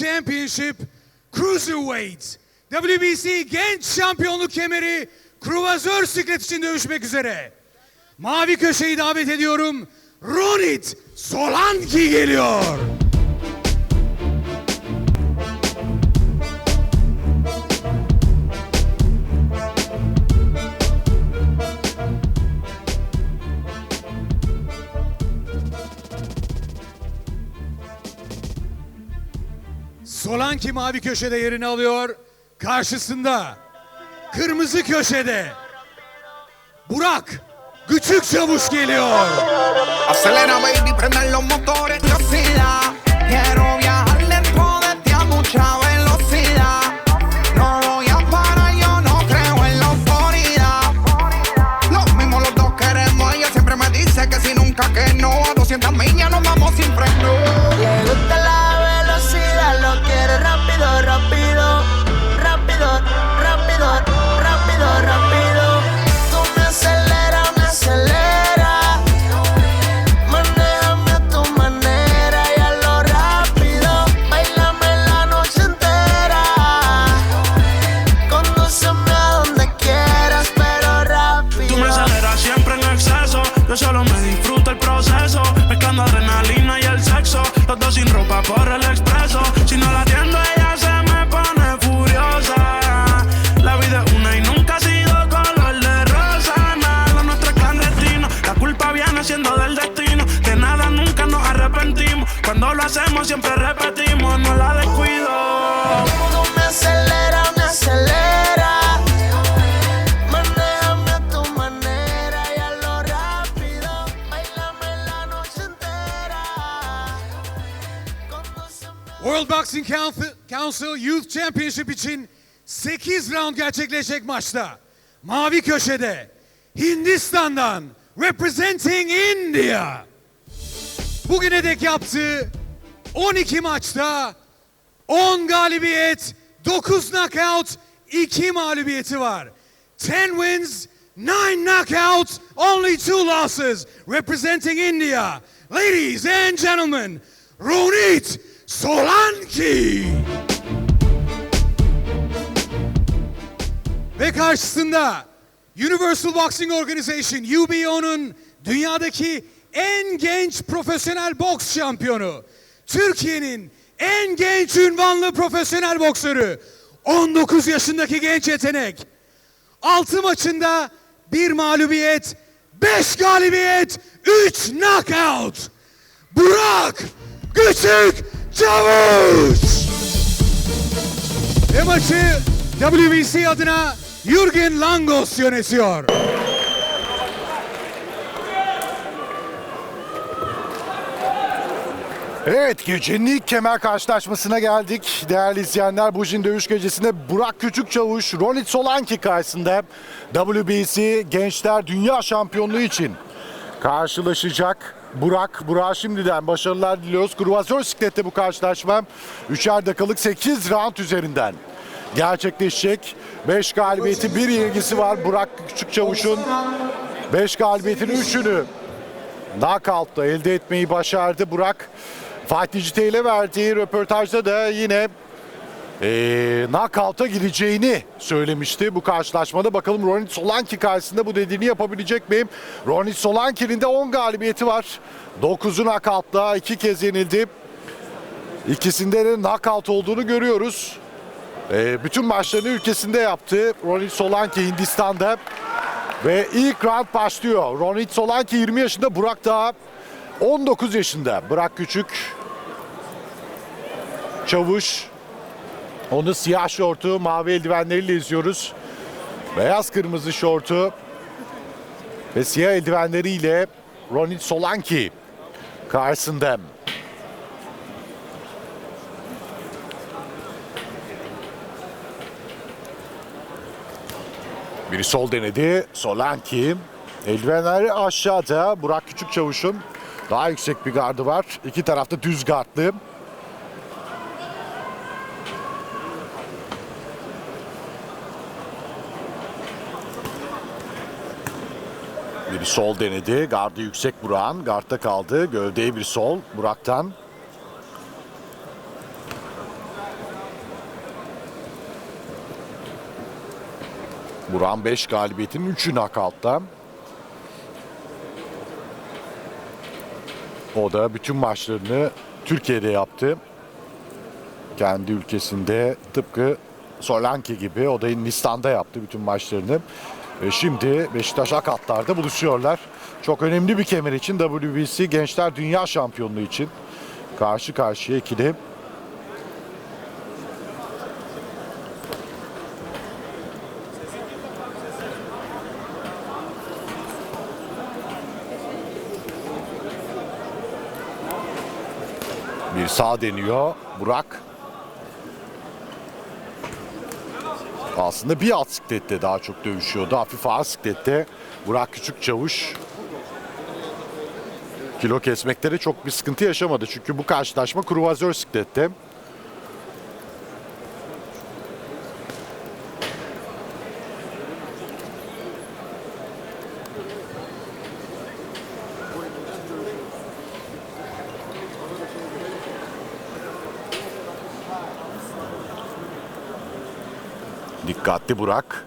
Championship Cruiserweight WBC Genç Şampiyonluk Kemeri Kruvazör Siklet için dövüşmek üzere. Mavi köşeyi davet ediyorum. Ronit Solanki geliyor. Solanki mavi köşede yerini alıyor. Karşısında kırmızı köşede Burak Küçük Çavuş geliyor. Acelera, baby, prendan los motores. Velocidad. Siempre repetimos. No la descuido. Tú me aceleras, me aceleras. Manéjame a tu manera y a lo rápido. Bailame la noche entera. Condúceme World Boxing Council, Council Youth Championship için 8 round gerçekleşecek maçta. Mavi köşede Hindistan'dan representing India. Bugüne dek yaptığı 12 maçta 10 galibiyet, 9 knockout, 2 mağlubiyeti var. 10 wins, 9 knockouts, only 2 losses. Representing India, ladies and gentlemen, Ronit Solanki. Ve karşısında Universal Boxing Organization UBO'nun dünyadaki en genç profesyonel boks şampiyonu. Türkiye'nin en genç ünvanlı profesyonel boksörü. 19 yaşındaki genç yetenek. 6 maçında bir mağlubiyet, 5 galibiyet, 3 knockout. Burak Küçük Çavuş. Ve maçı WBC adına Jürgen Langos yönetiyor. Evet gecenin ilk kemer karşılaşmasına geldik. Değerli izleyenler Bujin Dövüş Gecesi'nde Burak Küçükçavuş, Ronit Solanki karşısında WBC Gençler Dünya Şampiyonluğu için karşılaşacak. Burak, Burak'a şimdiden başarılar diliyoruz. Kruvazör siklette bu karşılaşma 3'er dakikalık 8 round üzerinden gerçekleşecek. 5 galibiyeti, bir yenilgisi var Burak Küçükçavuş'un. 5 galibiyetin 3'ünü knockout'ta elde etmeyi başardı Burak. Fatih Cite ile verdiği röportajda da yine ee, knockout'a gireceğini söylemişti bu karşılaşmada. Bakalım Ronit Solanki karşısında bu dediğini yapabilecek miyim? Ronit Solanki'nin de 10 galibiyeti var. 9'u knockout'ta iki kez yenildi. İkisinde de knockout olduğunu görüyoruz. Ee, bütün maçlarını ülkesinde yaptı. Ronit Solanki Hindistan'da. Ve ilk round başlıyor. Ronit Solanki 20 yaşında, Burak daha 19 yaşında. Burak Küçük. Çavuş. Onu siyah şortu, mavi eldivenleriyle izliyoruz. Beyaz kırmızı şortu ve siyah eldivenleriyle Ronit Solanki karşısında. Biri sol denedi. Solanki. Eldivenleri aşağıda. Burak Küçükçavuş'un daha yüksek bir gardı var. İki tarafta düz gardlı. bir sol denedi. Gardı yüksek Burak'ın. Gardta kaldı. Gövdeye bir sol Burak'tan. Burak'ın 5 galibiyetinin 3'ü nakaltta. O da bütün maçlarını Türkiye'de yaptı. Kendi ülkesinde tıpkı Solanki gibi o da Hindistan'da yaptı bütün maçlarını. Ve şimdi Beşiktaş Akatlar'da buluşuyorlar. Çok önemli bir kemer için WBC Gençler Dünya Şampiyonluğu için karşı karşıya ikili. Bir sağ deniyor Burak. Aslında bir alt siklette daha çok dövüşüyordu. Hafif ağır siklette Burak Küçük Çavuş kilo kesmekte de çok bir sıkıntı yaşamadı. Çünkü bu karşılaşma kruvazör siklette. Dikkatli Burak.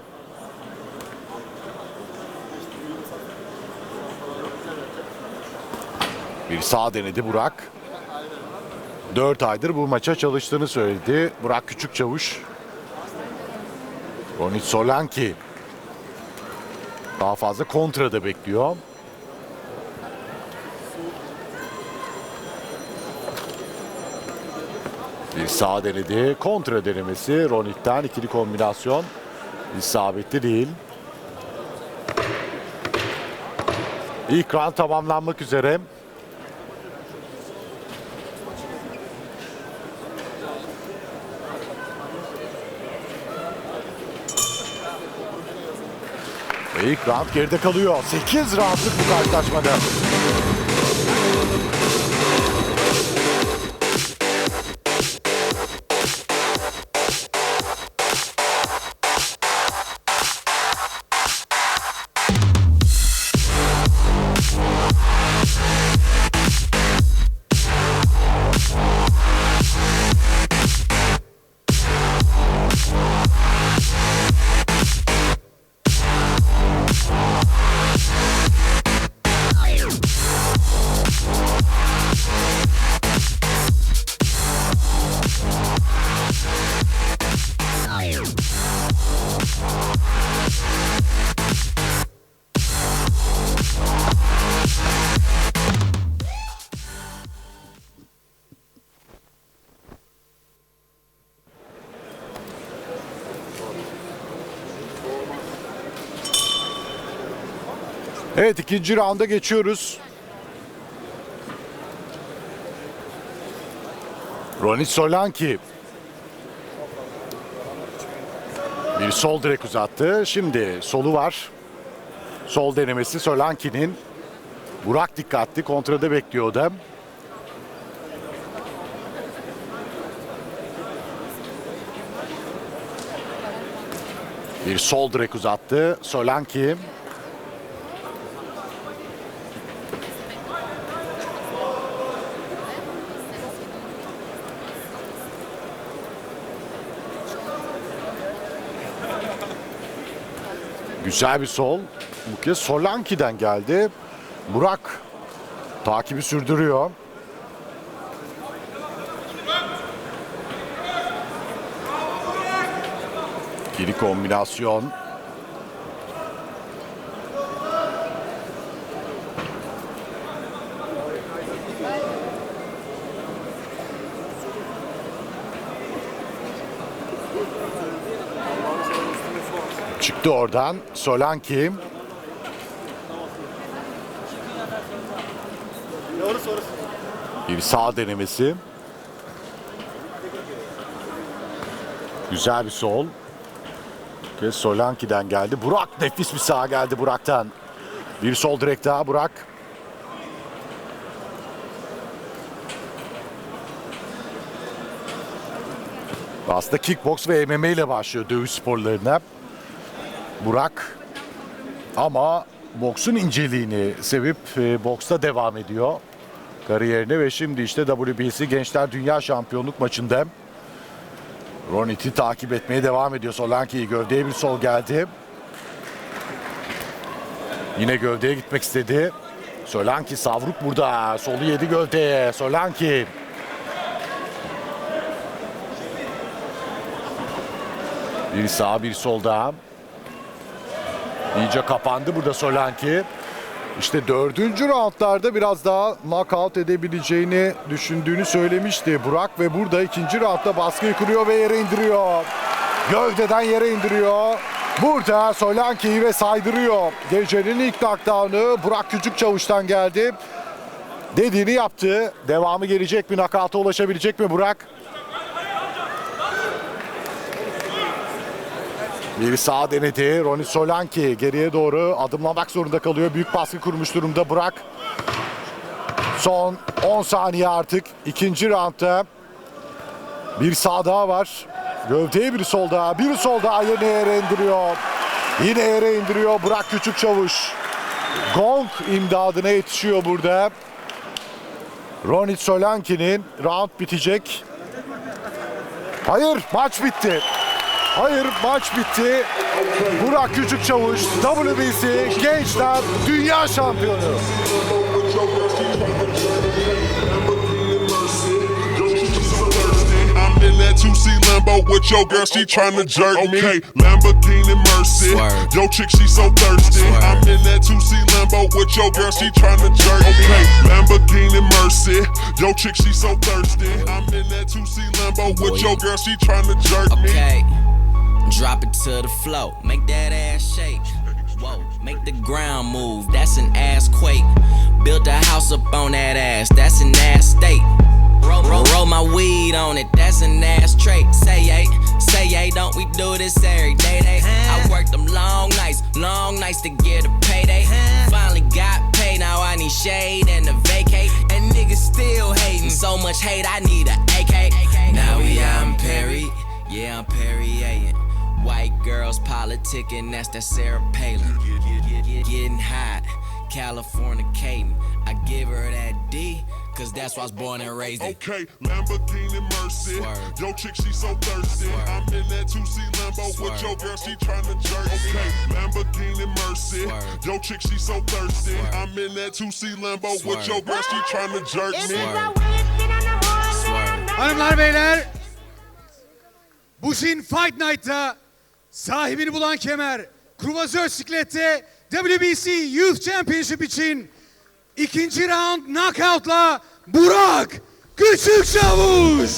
Bir sağ denedi Burak. 4 aydır bu maça çalıştığını söyledi. Burak Küçükçavuş. Ronit Solanki. Daha fazla kontrada bekliyor. Bir sağ denedi. Kontra denemesi Ronit'ten ikili kombinasyon. İsabetli değil. İlk round tamamlanmak üzere. Ve ilk round geride kalıyor. 8 roundluk bu karşılaşmada. Evet ikinci rounda geçiyoruz. Ronit Solanki. Bir sol direk uzattı. Şimdi solu var. Sol denemesi Solanki'nin. Burak dikkatli kontrada bekliyor da. Bir sol direk uzattı. Solanki. Güzel bir sol. Bu kez Solanki'den geldi. Burak takibi sürdürüyor. Geri kombinasyon. Çıktı oradan Solanki. Bir sağ denemesi. Güzel bir sol. Ve Solanki'den geldi. Burak nefis bir sağ geldi Burak'tan. Bir sol direkt daha Burak. Aslında kickbox ve MMA ile başlıyor dövüş sporlarına. Burak ama boksun inceliğini sevip e, boksta devam ediyor kariyerine ve şimdi işte WBC Gençler Dünya Şampiyonluk maçında Ronit'i takip etmeye devam ediyor. Solanki'yi gövdeye bir sol geldi. Yine gövdeye gitmek istedi. Solanki savruk burada. Solu yedi gövdeye. Solanki. Bir sağ bir solda. İyice kapandı burada Solanki. İşte dördüncü roundlarda biraz daha knockout edebileceğini düşündüğünü söylemişti Burak ve burada ikinci roundda baskıyı kuruyor ve yere indiriyor. Gövdeden yere indiriyor. Burada Solanki'yi ve saydırıyor. Gecenin ilk knockdown'ı Burak Küçükçavuş'tan geldi. Dediğini yaptı. Devamı gelecek mi? Knockout'a ulaşabilecek mi Burak? Bir sağ denedi. Ronnie Solanki geriye doğru adımlamak zorunda kalıyor. Büyük baskı kurmuş durumda Burak. Son 10 saniye artık. ikinci roundda. Bir sağ daha var. Gövdeye bir sol daha. Bir sol yine yere indiriyor. Yine yere indiriyor Burak Küçükçavuş. Gong imdadına yetişiyor burada. Ronit Solanki'nin round bitecek. Hayır maç bitti. Hayır maç bitti. Burak Küçükçavuş WBC Gençler Dünya Şampiyonu. I'm in that 2C Lambo with your girl, she tryna jerk me. Okay, Lamborghini Mercy. Swerve. Yo, chick, she so thirsty. Swerve. I'm in that 2C Lambo with your girl, she tryna jerk me. Okay, Lamborghini Mercy. Yo, chick, she so thirsty. I'm in that 2C Lambo with your girl, she tryna jerk me. Drop it to the floor. Make that ass shake. Whoa. Make the ground move. That's an ass quake. Built a house up on that ass. That's an ass state. Roll, roll, roll my weed on it. That's an ass trait. Say yay. Say yay. Don't we do this every day? Day. I worked them long nights. Long nights to get a payday. Finally got paid. Now I need shade and a vacate. And niggas still hating. So much hate. I need a AK. Now we out in Perry. Yeah, I'm Perrier. White girls politicking, that's that Sarah Palin. Getting hot, California Caden. I give her that D, cause that's why I was born and raised in. Okay, Lamborghini Mercy. Swerve. Yo, chick, she so thirsty. Swerve. I'm in that 2C Lambo with Swerve. your girl, she tryna jerk me. Okay, Lamborghini Mercy. Swerve. Yo, chick, she so thirsty. Swerve. I'm in that 2C Lambo with Swerve. your girl, she tryna jerk me. Swerve. Swerve. Hanımlar beyler. Bushin Fight Night'ta sahibini bulan kemer Kruvazör Siklet'te WBC Youth Championship için ikinci round knockout'la Burak Küçük Çavuş.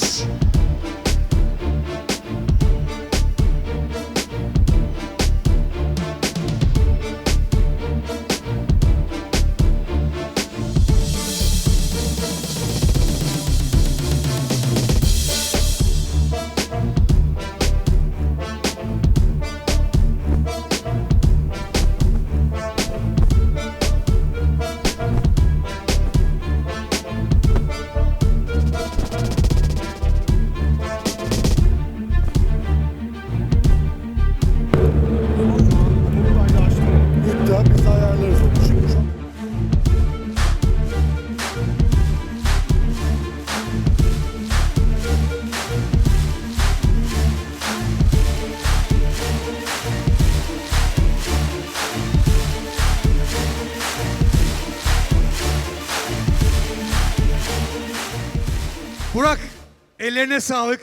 Ellerine sağlık.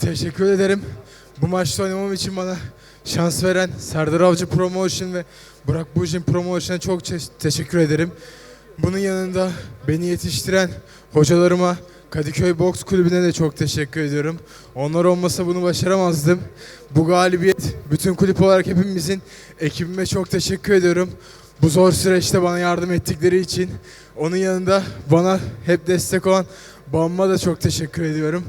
Teşekkür ederim. Bu maçta oynamam için bana şans veren Serdar Avcı Promotion ve Burak Bujin Promotion'a çok te- teşekkür ederim. Bunun yanında beni yetiştiren hocalarıma, Kadıköy Boks Kulübü'ne de çok teşekkür ediyorum. Onlar olmasa bunu başaramazdım. Bu galibiyet bütün kulüp olarak hepimizin ekibime çok teşekkür ediyorum. Bu zor süreçte bana yardım ettikleri için. Onun yanında bana hep destek olan babama da çok teşekkür ediyorum.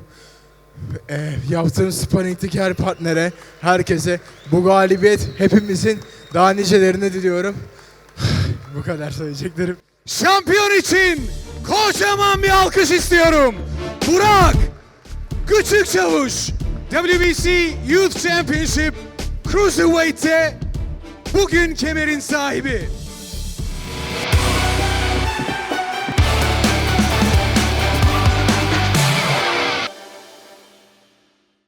Ee, yaptığım sparringteki her partnere, herkese bu galibiyet hepimizin daha nicelerine diliyorum. bu kadar söyleyeceklerim. Şampiyon için kocaman bir alkış istiyorum. Burak Küçük Çavuş WBC Youth Championship Cruiserweight'te bugün kemerin sahibi.